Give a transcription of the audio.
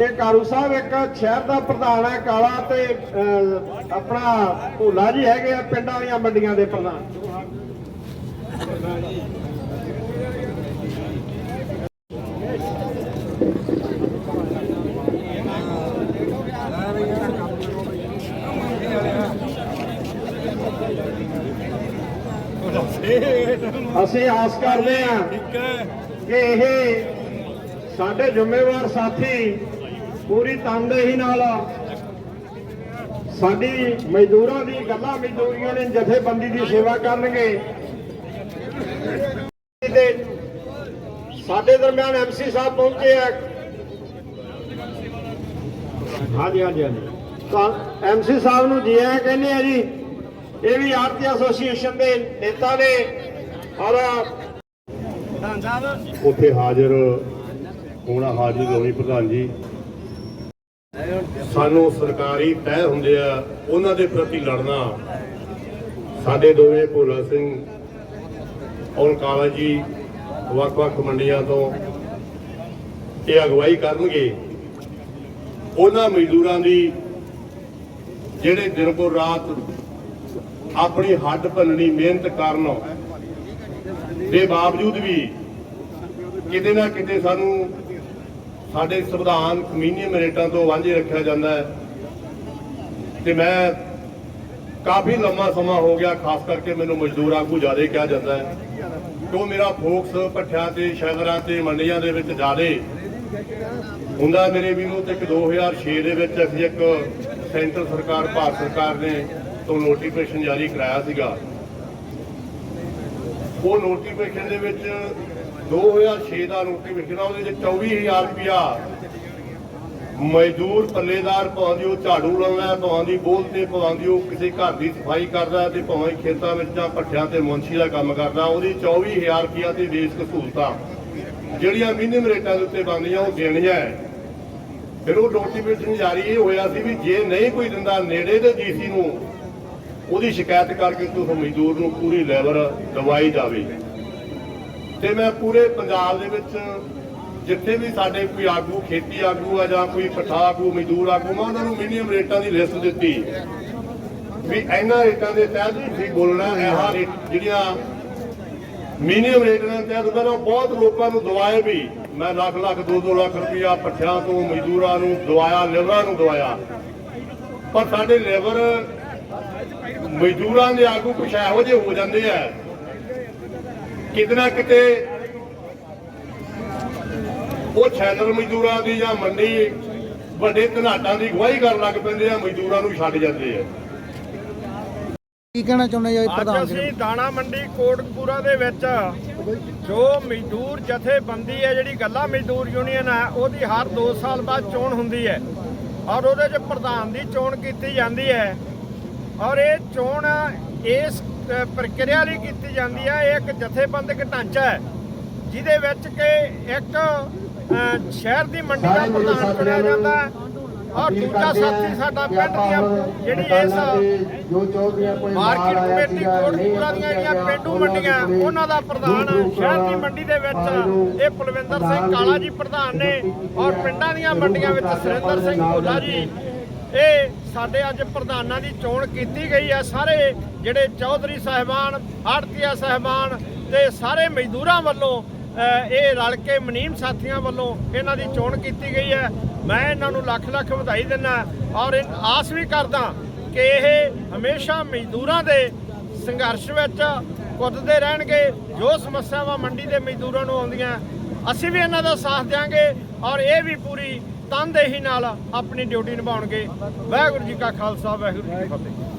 ਇਹ ਕਾਰੂ ਸਾਹਿਬ ਇੱਕ ਸ਼ਹਿਰ ਦਾ ਪ੍ਰਧਾਨ ਹੈ ਕਾਲਾ ਤੇ ਆਪਣਾ ਭੋਲਾ ਜੀ ਹੈਗੇ ਆ ਪਿੰਡਾਂ ਦੀਆਂ ਮੰਡੀਆਂ ਦੇ ਪ੍ਰਧਾਨ। ਅਸੀਂ ਆਸ ਕਰਦੇ ਹਾਂ। ਕਿ ਇਹ ਸਾਡੇ ਜ਼ਿੰਮੇਵਾਰ ਸਾਥੀ ਪੂਰੀ ਤਨਦੇਹੀ ਨਾਲ ਸਾਡੀ ਮਜ਼ਦੂਰਾਂ ਦੀ ਗੱਲਾਂ ਮਜ਼ਦੂਰੀਆਂ ਨੇ ਜਥੇਬੰਦੀ ਦੀ ਸੇਵਾ ਕਰਨਗੇ। ਤੇ ਸਾਡੇ ਦਰਮਿਆਨ ਐਮਸੀ ਸਾਹਿਬ ਪਹੁੰਚੇ ਆ। ਹਾਂਜੀ ਹਾਂਜੀ ਹਾਂਜੀ। ਤਾਂ ਐਮਸੀ ਸਾਹਿਬ ਨੂੰ ਜੀ ਆਇਆਂ ਕਹਿੰਦੇ ਆ ਜੀ ਇਹ ਵੀ ਆਰਤੀ ਐਸੋਸੀਏਸ਼ਨ ਦੇ ਨੇਤਾ ਨੇ। ਔਰ ਉੱਥੇ ਹਾਜ਼ਰ ਹੋਣਾ ਹਾਜ਼ਰ ਹੋਣੀ ਪ੍ਰਧਾਨ ਜੀ। ਸਾਨੂੰ ਸਰਕਾਰੀ ਤੈਅ ਹੁੰਦੇ ਆ, ਉਹਨਾਂ ਦੇ ਪ੍ਰਤੀ ਲੜਨਾ। ਸਾਡੇ ਦੋਵੇਂ ਭੋਲਾ ਸਿੰਘ ਔਰ ਕਾਲਾ ਜੀ ਵੱਖ-ਵੱਖ ਮੰਡੀਆਂ ਤੋਂ ਇਹ ਅਗਵਾਈ ਕਰਨਗੇ। ਉਹਨਾਂ ਮਜ਼ਦੂਰਾਂ ਦੀ ਜਿਹੜੇ ਦਿਨ ਕੋ ਰਾਤ ਆਪਣੀ ਹੱਡ ਭੰਨਣੀ ਮਿਹਨਤ ਕਰਨ ਦੇ ਬਾਵਜੂਦ ਵੀ ਕਿਤੇ ਨਾ ਕਿਤੇ ਸਾਨੂੰ ਸਾਡੇ ਸੰਵਿਧਾਨ ਕਮਿਊਨੀਅਮ ਰੇਟਾਂ ਤੋਂ ਵਾਂਝੇ ਰੱਖਿਆ ਜਾਂਦਾ ਹੈ। ਤੇ ਮੈਂ ਕਾਫੀ ਲੰਮਾ ਸਮਾਂ ਹੋ ਗਿਆ, ਖਾਸ ਕਰਕੇ ਮੈਨੂੰ ਮਜ਼ਦੂਰ ਆਗੂ ਜ਼ਿਆਦਾ ਕਿਹਾ ਜਾਂਦਾ ਹੈ। ਕਿਉਂ ਮੇਰਾ ਫੋਕਸ ਭੱਠਿਆਂ ਤੇ, ਸ਼ਹਿਰਾਂ ਤੇ, ਮੰਡੀਆਂ ਦੇ ਵਿੱਚ ਜ਼ਿਆਦਾ ਹੁੰਦਾ। ਮੇਰੇ ਵੀਰੋ, ਤੇ ਇੱਕ 2006 ਦੇ ਵਿੱਚ ਅਸੀਂ ਇੱਕ ਸੈਂਟਰ ਸਰਕਾਰ, ਭਾਰਤ ਸਰਕਾਰ ਨੇ ਤੋਂ ਨੋਟੀਫਿਕੇਸ਼ਨ ਜਾਰੀ ਕਰਾਇਆ ਸੀਗਾ। ਉਹ ਨੋਟੀਫਿਕੇਸ਼ਨ ਦੇ ਵਿੱਚ 2006 ਦਾ ਨੋਟੀਫਿਕੇਸ਼ਨ ਆ ਉਹਦੇ ਵਿੱਚ 24000 ਰੁਪਇਆ। ਮਜ਼ਦੂਰ ਪੱਲੇਦਾਰ ਭਾਵੇਂ ਉਹ ਝਾੜੂ ਲਾਉਂਦਾ ਹੈ, ਭਾਵੇਂ ਬੋਲ ਤੇ ਭਾਵੇਂ ਉਹ ਕਿਸੇ ਘਰ ਦੀ ਸਫ਼ਾਈ ਕਰਦਾ ਤੇ ਭਾਵੇਂ ਖੇਤਾਂ ਵਿੱਚ ਜਾਂ ਪੱਠਿਆਂ ਤੇ ਮੁੰਸ਼ੀ ਦਾ ਕੰਮ ਕਰਦਾ ਉਹਦੀ 24000 ਰੁਪਇਆ ਤੇ ਬੇਸਿਕ ਸਹੂਲਤਾਂ ਜਿਹੜੀਆਂ ਮਿਨੀਮਮ ਰੇਟਾਂ ਦੇ ਉੱਤੇ ਬਣਦੀਆਂ ਉਹ ਦੇਣੀਆਂ ਹੈ। ਫਿਰ ਉਹ ਨੋਟੀਫਿਕੇਸ਼ਨ ਜਾਰੀ ਇਹ ਹੋਇਆ ਸੀ ਵੀ ਜੇ ਨਹੀਂ ਕੋਈ ਦਿੰਦਾ ਨੇੜੇ ਦੇ ਡੀਸੀ ਨੂੰ ਉਹਦੀ ਸ਼ਿਕਾਇਤ ਕਰਕੇ ਤੁਸੀਂ ਮਜ਼ਦੂਰ ਨੂੰ ਪੂਰੀ ਲੈਵਲ ਦਵਾਈ ਜਾਵੇ। ਤੇ ਮੈਂ ਪੂਰੇ ਪੰਜਾਬ ਦੇ ਵਿੱਚ ਜਿੱਥੇ ਵੀ ਸਾਡੇ ਕੋਈ ਆਗੂ, ਖੇਤੀ ਆਗੂ ਆ ਜਾਂ ਕੋਈ ਪਠਾ ਆਗੂ, ਮਜ਼ਦੂਰ ਆਗੂ, ਮੈਂ ਉਹਨਾਂ ਨੂੰ ਮਿਨੀਮਮ ਰੇਟਾਂ ਦੀ ਲਿਸਟ ਦਿੱਤੀ। ਵੀ ਇਹਨਾਂ ਰੇਟਾਂ ਦੇ ਤਹਿਤ ਤੁਸੀਂ ਬੋਲਣਾ ਹੈ ਰੇਟ ਜਿਹੜੀਆਂ ਮਿਨੀਮਮ ਰੇਟ ਦੇ ਤਹਿਤ ਮੈਂ ਬਹੁਤ ਲੋਕਾਂ ਨੂੰ ਦਵਾਏ ਵੀ ਮੈਂ ਲੱਖ ਲੱਖ 2-2 ਲੱਖ ਰੁਪਇਆ ਪੱਠਿਆਂ ਤੋਂ, ਮਜ਼ਦੂਰਾਂ ਨੂੰ ਦਵਾਇਆ, ਲੇਬਰਾਂ ਨੂੰ ਦਵਾਇਆ। ਪਰ ਸਾਡੇ ਲੇਬਰ ਮਜ਼ਦੂਰਾਂ ਦੇ ਆਗੂ ਕੁਛ ਇਹੋ ਜਿਹੇ ਹੋ ਜਾਂਦੇ ਆ ਕਿਤੇ ਨਾ ਕਿਤੇ ਉਹ ਛੈਲਰ ਮਜ਼ਦੂਰਾਂ ਦੀ ਜਾਂ ਮੰਡੀ ਵੱਡੇ ਧਨਾਟਾਂ ਦੀ ਗਵਾਹੀ ਕਰਨ ਲੱਗ ਪੈਂਦੇ ਆ ਮਜ਼ਦੂਰਾਂ ਨੂੰ ਛੱਡ ਜਾਂਦੇ ਆ। ਕੀ ਕਹਿਣਾ ਚਾਹੁੰਦੇ ਜੀ ਪ੍ਰਧਾਨ ਜੀ? ਅਸੀਂ ਦਾਣਾ ਮੰਡੀ ਕੋਟਕਪੂਰਾ ਦੇ ਵਿੱਚ ਜੋ ਮਜ਼ਦੂਰ ਜਥੇਬੰਦੀ ਹੈ ਜਿਹੜੀ ਗੱਲਾ ਮਜ਼ਦੂਰ ਯੂਨੀਅਨ ਹੈ ਉਹਦੀ ਹਰ 2 ਸਾਲ ਬਾਅਦ ਚੋਣ ਹੁੰਦੀ ਹੈ ਔਰ ਉਹਦੇ 'ਚ ਪ੍ਰਧਾਨ ਦੀ ਚੋਣ ਕੀਤੀ ਜਾਂਦੀ ਹੈ ਔਰ ਇਹ ਚੋਣ ਇਸ ਪ੍ਰਕਿਰਿਆ ਲਈ ਕੀਤੀ ਜਾਂਦੀ ਹੈ ਇਹ ਇੱਕ ਜਥੇਬੰਦਕ ਢਾਂਚਾ ਹੈ ਜਿਹਦੇ ਵਿੱਚ ਕਿ ਇੱਕ ਸ਼ਹਿਰ ਦੀ ਮੰਡੀ ਦਾ ਪ੍ਰਧਾਨ ਚੁਣਿਆ ਜਾਂਦਾ ਹੈ। ਔਰ ਦੂਜਾ ਸਾਥੀ ਸਾਡਾ ਪਿੰਡ ਦੀਆਂ ਜਿਹੜੀ ਇਸ ਜੋ ਚੌਧਰੀਆਂ ਕੋਈ ਮਾਰਕੀਟ ਕਮੇਟੀ ਕੋਟਪੂਰਾ ਦੀਆਂ ਜਿਹੜੀਆਂ ਪਿੰਡੂ ਮੰਡੀਆਂ ਉਹਨਾਂ ਦਾ ਪ੍ਰਧਾਨ ਸ਼ਹਿਰ ਦੀ ਮੰਡੀ ਦੇ ਵਿੱਚ ਇਹ ਕੁਲਵਿੰਦਰ ਸਿੰਘ ਕਾਲਾ ਜੀ ਪ੍ਰਧਾਨ ਨੇ ਔਰ ਪਿੰਡਾਂ ਦੀਆਂ ਮੰਡੀਆਂ ਵਿੱਚ ਸੁਰਿੰਦਰ ਸਿੰਘ ਭੋਲਾ ਜੀ ਇਹ ਸਾਡੇ ਅੱਜ ਪ੍ਰਧਾਨਾਂ ਦੀ ਚੋਣ ਕੀਤੀ ਗਈ ਹੈ। ਸਾਰੇ ਜਿਹੜੇ ਚੌਧਰੀ ਸਾਹਿਬਾਨ ਆੜਤੀਆ ਸਾਹਿਬਾਨ ਤੇ ਸਾਰੇ ਮਜ਼ਦੂਰਾਂ ਵੱਲੋਂ ਇਹ ਰਲ ਕੇ ਮਨੀਮ ਸਾਥੀਆਂ ਵੱਲੋਂ ਇਹਨਾਂ ਦੀ ਚੋਣ ਕੀਤੀ ਗਈ ਹੈ। ਮੈਂ ਇਹਨਾਂ ਨੂੰ ਲੱਖ ਲੱਖ ਵਧਾਈ ਦਿੰਦਾ ਔਰ ਆਸ ਵੀ ਕਰਦਾ ਕਿ ਇਹ ਹਮੇਸ਼ਾ ਮਜ਼ਦੂਰਾਂ ਦੇ ਸੰਘਰਸ਼ ਵਿੱਚ ਕੁੱਦਦੇ ਰਹਿਣਗੇ। ਜੋ ਸਮੱਸਿਆਵਾਂ ਮੰਡੀ ਦੇ ਮਜ਼ਦੂਰਾਂ ਨੂੰ ਆਉਂਦੀਆਂ, ਅਸੀਂ ਵੀ ਇਹਨਾਂ ਦਾ ਸਾਥ ਦਿਆਂਗੇ ਔਰ ਇਹ ਵੀ ਪੂਰੀ ਤਨਦੇਹੀ ਨਾਲ ਆਪਣੀ ਡਿਊਟੀ ਨਿਭਾਉਣਗੇ। ਵਾਹਿਗੁਰੂ ਜੀ ਕਾ ਖਾਲਸਾ ਵਾਹਿਗੁਰੂ ਜੀ ਕੀ ਫਤਿਹ।